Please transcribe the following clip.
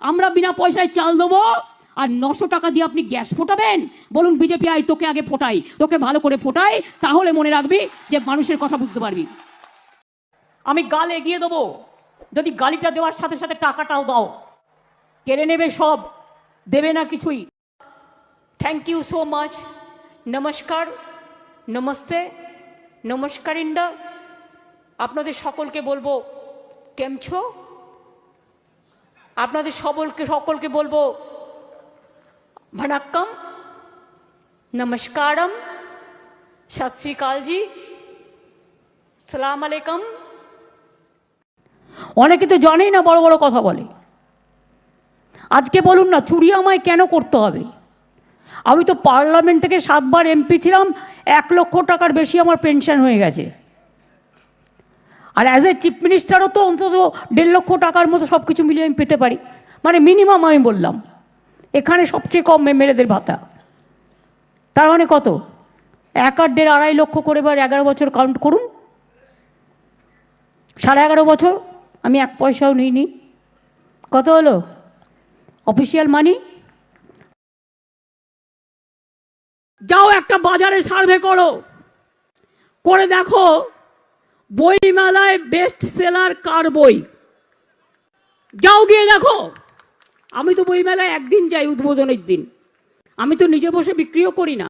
আমরা বিনা পয়সায় চাল দেবো আর নশো টাকা দিয়ে আপনি গ্যাস ফোটাবেন? বলুন, বিজেপি, আয়, তোকে আগে ফোটাই। তোকে ভালো করে ফোটাই, তাহলে মনে রাখবি যে মানুষের কথা বুঝতে পারবি। আমি গাল এগিয়ে দেবো। যদি গালিটা দেওয়ার সাথে সাথে টাকাটাও দাও। কেড়ে নেবে সব, দেবে না কিছুই। থ্যাংক ইউ সো মাচ নমস্কার, নমস্তে নমস্কার ইন্ডা আপনাদের সকলকে বলব, কেমছো? আপনাদের সকলকে সকলকে বলব, ভনাক্কম, নমস্কারম সত শ্রীকালজি সালাম আলাইকুম অনেকে তো জানেই না বড় বড় কথা বলে। আজকে বলুন না, চুরি আমায় কেন করতে হবে? আমি তো পার্লামেন্ট থেকে সাতবার এমপি ছিলাম, এক লক্ষ টাকার বেশি আমার পেনশন হয়ে গেছে। আর অ্যাজ এ চিফ মিনিস্টারও তো অন্তত দেড় লক্ষ টাকার মতো সব কিছু মিলিয়ে আমি পেতে পারি। মানে মিনিমাম আমি বললাম। এখানে সবচেয়ে কম এমএলএদের ভাতা। তার মানে কত? এক আর দেড় আড়াই লক্ষ করে এবার এগারো বছর কাউন্ট করুন। সাড়ে এগারো বছর, আমি এক পয়সাও নিইনি। কত হলো? অফিসিয়াল মানি যাও একটা বাজারে সার্ভে করো। করে দেখো বইমেলায় বেস্ট সেলার কার বই? যাও গিয়ে দেখো। আমি তো বইমেলায় একদিন যাই উদ্বোধনের দিন। আমি তো নিজে বসে বিক্রিও করি না।